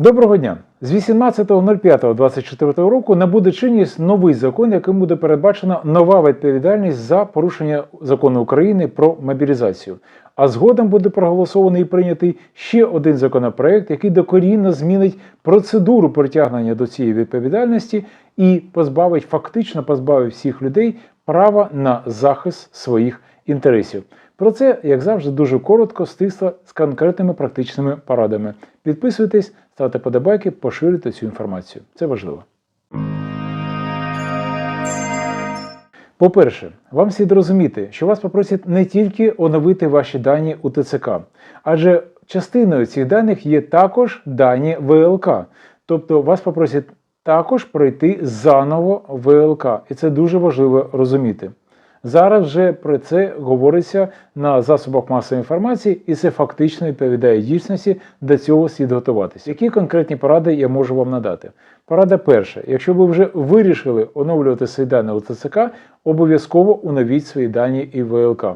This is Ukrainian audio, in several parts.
Доброго дня! З 18.05.24 року набуде чинність новий закон, яким буде передбачена нова відповідальність за порушення закону України про мобілізацію. А згодом буде проголосований і прийнятий ще один законопроект, який докорінно змінить процедуру притягнення до цієї відповідальності і позбавить, фактично позбавить всіх людей права на захист своїх інтересів. Про це, як завжди, дуже коротко, стисло з конкретними практичними порадами. Підписуйтесь, ставте подобайки, поширюйте цю інформацію. Це важливо. По-перше, вам слід розуміти, що вас попросять не тільки оновити ваші дані у ТЦК, адже частиною цих даних є також дані ВЛК. Тобто вас попросять також пройти заново ВЛК, і це дуже важливо розуміти. Зараз вже про це говориться на засобах масової інформації, і це фактично відповідає дійсності, до цього слід готуватися. Які конкретні поради я можу вам надати? Порада перша: якщо ви вже вирішили оновлювати свої дані у ТЦК, обов'язково оновіть свої дані і ВЛК.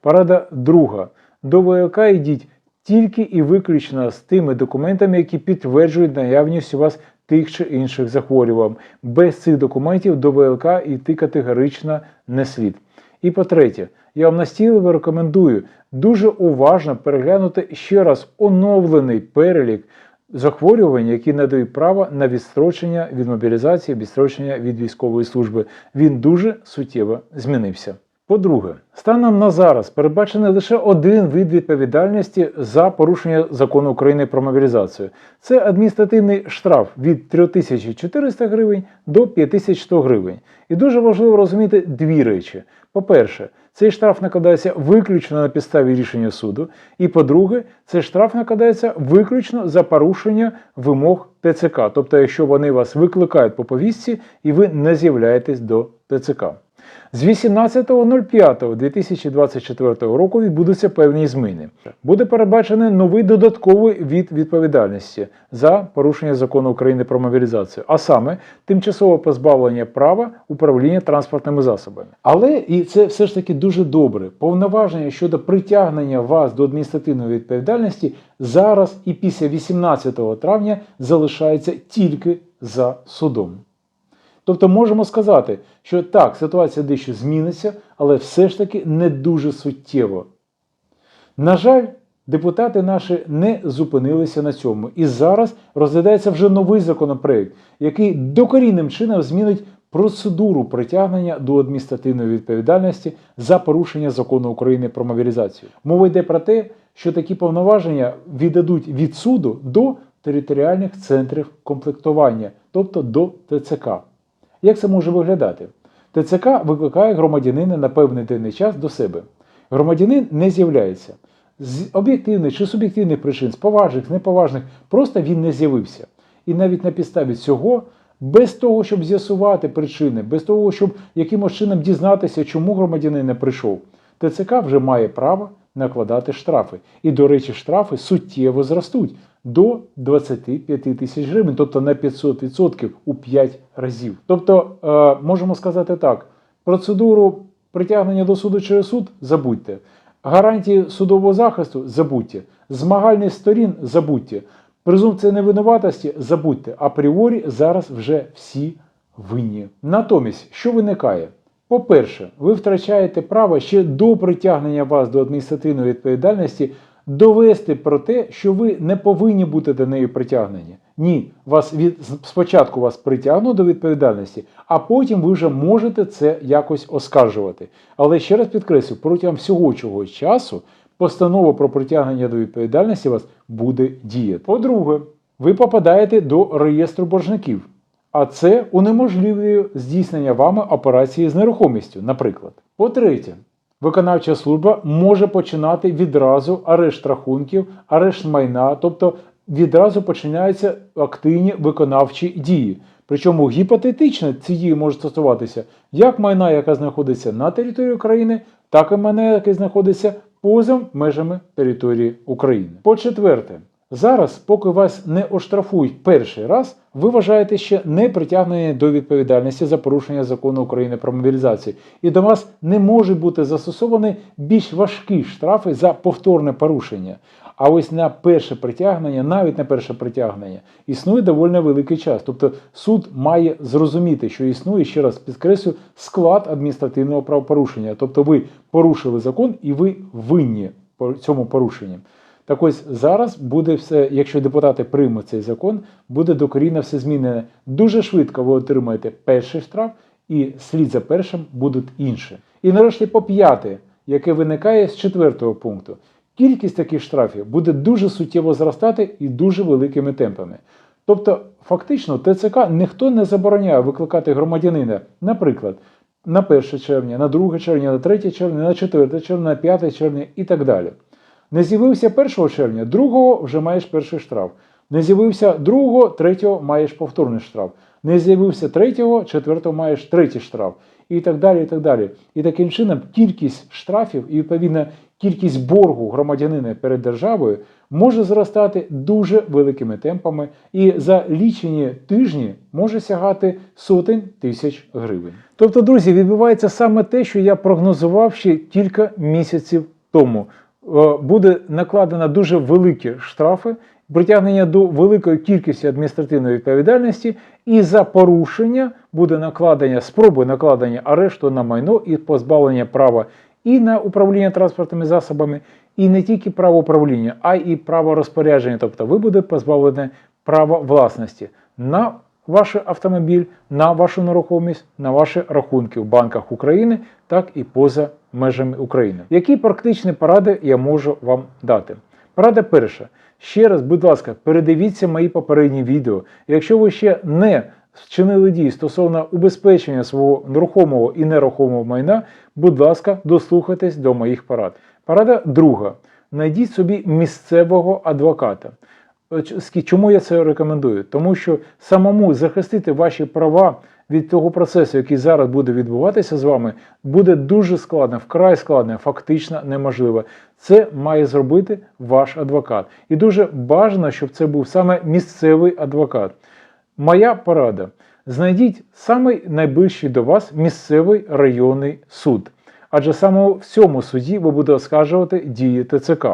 Порада друга: до ВЛК йдіть тільки і виключно з тими документами, які підтверджують наявність у вас тих чи інших захворювань. Без цих документів до ВЛК йти категорично не слід. І по-третє, я вам настійливо рекомендую дуже уважно переглянути ще раз оновлений перелік захворювань, які надають право на відстрочення від мобілізації, відстрочення від військової служби. Він дуже суттєво змінився. По-друге, станом на зараз передбачений лише один вид відповідальності за порушення закону України про мобілізацію. Це адміністративний штраф від 3400 гривень до 5100 гривень. І дуже важливо розуміти дві речі. По-перше, цей штраф накладається виключно на підставі рішення суду. І по-друге, цей штраф накладається виключно за порушення вимог ТЦК. Тобто, якщо вони вас викликають по повістці і ви не з'являєтесь до ТЦК. З 18.05.2024 року відбудуться певні зміни. Буде передбачений новий додатковий від відповідальності за порушення закону України про мобілізацію, а саме тимчасове позбавлення права управління транспортними засобами. Але і це все ж таки дуже добре. Повноваження щодо притягнення вас до адміністративної відповідальності зараз і після 18 травня залишається тільки за судом. Тобто можемо сказати, що так, ситуація дещо зміниться, але все ж таки не дуже суттєво. На жаль, депутати наші не зупинилися на цьому. І зараз розглядається вже новий законопроект, який докорінним чином змінить процедуру притягнення до адміністративної відповідальності за порушення закону України про мобілізацію. Мова йде про те, що такі повноваження віддадуть від суду до територіальних центрів комплектування, тобто до ТЦК. Як це може виглядати? ТЦК викликає громадянина на певний денний час до себе. Громадянин не з'являється. З об'єктивних чи суб'єктивних причин, з поважних, з неповажних, просто він не з'явився. І навіть на підставі цього, без того, щоб з'ясувати причини, без того, щоб якимось чином дізнатися, чому громадянин не прийшов, ТЦК вже має право накладати штрафи. І, до речі, штрафи суттєво зростуть до 25 тисяч гривень, тобто на 500% у 5 разів. Тобто, е, можемо сказати так: процедуру притягнення до суду через суд забудьте, гарантії судового захисту забудьте, змагальність сторін забудьте, презумпція невинуватості забудьте. Апріорі зараз вже всі винні. Натомість, що виникає? По-перше, ви втрачаєте право ще до притягнення вас до адміністративної відповідальності довести про те, що ви не повинні бути до неї притягнені. Ні, вас від спочатку вас притягнуть до відповідальності, а потім ви вже можете це якось оскаржувати. Але ще раз підкреслю, протягом всього цього часу постанова про притягнення до відповідальності вас буде діяти. По-друге, ви попадаєте до реєстру боржників. А це унеможливлює здійснення вами операції з нерухомістю, наприклад. По-третє, виконавча служба може починати відразу арешт рахунків, арешт майна, тобто відразу починаються активні виконавчі дії. Причому гіпотетично ці дії можуть стосуватися як майна, яка знаходиться на території України, так і майна, яке знаходиться поза межами території України. По-четверте, Зараз, поки вас не оштрафують перший раз, ви вважаєте ще не притягнені до відповідальності за порушення закону України про мобілізацію, і до вас не можуть бути застосовані більш важкі штрафи за повторне порушення. А ось на перше притягнення, навіть на перше притягнення, існує доволі великий час. Тобто суд має зрозуміти, що існує, ще раз підкреслю, склад адміністративного правопорушення. Тобто ви порушили закон і ви винні по цьому порушенні. Так ось зараз буде все, якщо депутати приймуть цей закон, буде докорінно все змінене. Дуже швидко ви отримаєте перший штраф, і слід за першим будуть інші. І нарешті по п'яте, яке виникає з четвертого пункту. Кількість таких штрафів буде дуже суттєво зростати і дуже великими темпами. Тобто, фактично, ТЦК ніхто не забороняє викликати громадянина, наприклад, на 1 червня, на 2 червня, на 3 червня, на 4 червня, на 5 червня і так далі. Не з'явився 1 червня, 2 вже маєш перший штраф. Не з'явився 2, 3 маєш повторний штраф. Не з'явився 3, 4 маєш третій штраф. І так далі. І так далі. І таким чином кількість штрафів і відповідно кількість боргу громадянина перед державою може зростати дуже великими темпами і за лічені тижні може сягати сотень тисяч гривень. Тобто, друзі, відбувається саме те, що я прогнозував ще кілька місяців тому. Е, Буде накладено дуже великі штрафи, притягнення до великої кількості адміністративної відповідальності, і за порушення буде накладення спроби накладення арешту на майно і позбавлення права і на управління транспортними засобами, і не тільки право управління, а й право розпорядження. Тобто ви будете позбавлені права власності на ваш автомобіль, на вашу нерухомість, на ваші рахунки в банках України, так і поза межами України. Які практичні поради я можу вам дати? Порада перша. Ще раз, будь ласка, передивіться мої попередні відео. Якщо ви ще не вчинили дії стосовно убезпечення свого нерухомого і нерухомого майна, будь ласка, дослухайтесь до моїх порад. Порада друга. Найдіть собі місцевого адвоката. Чому я це рекомендую? Тому що самому захистити ваші права від того процесу, який зараз буде відбуватися з вами, буде дуже складно, вкрай складно, фактично неможливо. Це має зробити ваш адвокат. І дуже бажано, щоб це був саме місцевий адвокат. Моя порада: знайдіть самий найближчий до вас місцевий районний суд. Адже саме в цьому суді ви будете оскаржувати дії ТЦК.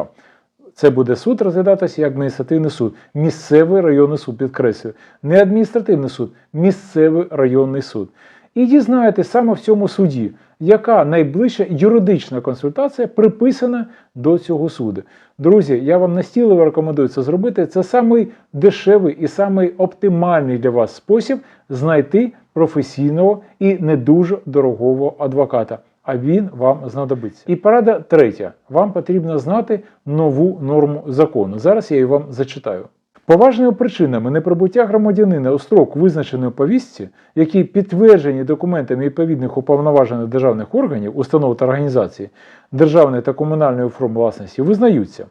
Це буде суд розглядатися як адміністративний суд, місцевий районний суд, підкреслюю, не адміністративний суд, місцевий районний суд. І дізнаєтесь саме в цьому суді, яка найближча юридична консультація приписана до цього суду. Друзі, я вам настійливо рекомендую це зробити. Це самий дешевий і самий оптимальний для вас спосіб знайти професійного і не дуже дорогого адвоката а він вам знадобиться. І порада третя: вам потрібно знати нову норму закону. Зараз я її вам зачитаю. Поважними причинами неприбуття громадянина у строк, визначений у повістці, які підтверджені документами відповідних уповноважених державних органів, установ та організацій державної та комунальної форм власності, визнаються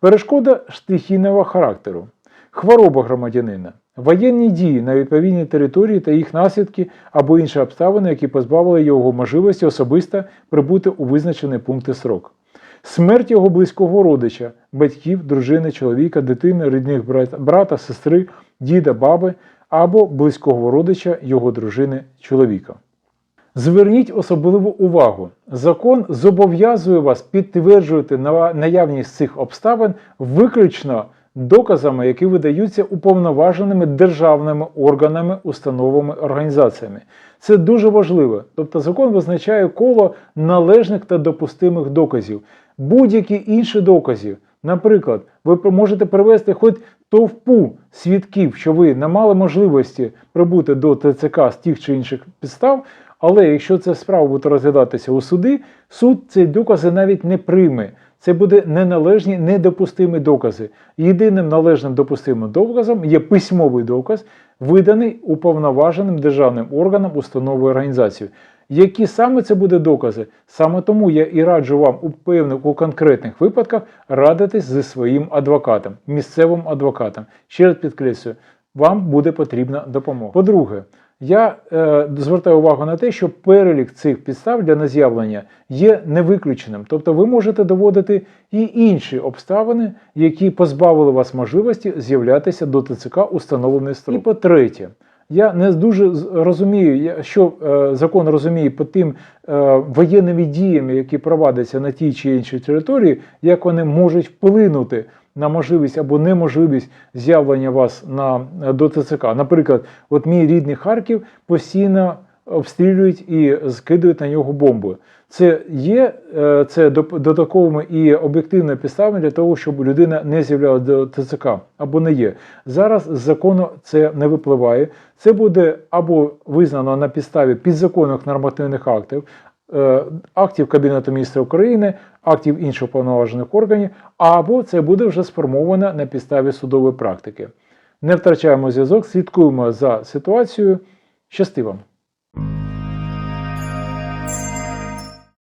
перешкода стихійного характеру, хвороба громадянина, воєнні дії на відповідній території та їх наслідки або інші обставини, які позбавили його можливості особисто прибути у визначений пункти срок. Смерть його близького родича, батьків, дружини, чоловіка, дитини, рідних брата, сестри, діда, баби або близького родича його дружини, чоловіка. Зверніть особливу увагу. Закон зобов'язує вас підтверджувати на- наявність цих обставин виключно доказами, які видаються уповноваженими державними органами, установами, організаціями. Це дуже важливо. Тобто закон визначає коло належних та допустимих доказів. Будь-які інші докази. Наприклад, ви можете привести хоч товпу свідків, що ви не мали можливості прибути до ТЦК з тих чи інших підстав, але якщо ця справа буде розглядатися у суді, суд ці докази навіть не прийме. Це буде неналежні, недопустимі докази. Єдиним належним допустимим доказом є письмовий доказ, виданий уповноваженим державним органом, установою організацією. Які саме це буде докази? Саме тому я і раджу вам у певних у конкретних випадках радитись зі своїм адвокатом, місцевим адвокатом. Ще раз підкреслюю, вам буде потрібна допомога. По-друге, я е, звертаю увагу на те, що перелік цих підстав для наз'явлення є невиключеним. Тобто ви можете доводити і інші обставини, які позбавили вас можливості з'являтися до ТЦК установлений строк. І по-третє, я не дуже розумію, що е, закон розуміє під тим е, воєнними діями, які проводяться на тій чи іншій території, як вони можуть вплинути на можливість або неможливість з'явлення вас на до ТЦК. Наприклад, от мій рідний Харків постійно обстрілюють і скидують на нього бомби. Це є е, це доп- додатковими і об'єктивними підставами для того, щоб людина не з'являлася до ТЦК або не є. Зараз з закону це не випливає. Це буде або визнано на підставі підзаконних нормативних актів, е, актів Кабінету міністрів України, актів інших повноважених органів, або це буде вже сформовано на підставі судової практики. Не втрачаємо зв'язок, слідкуємо за ситуацією. Щасти вам!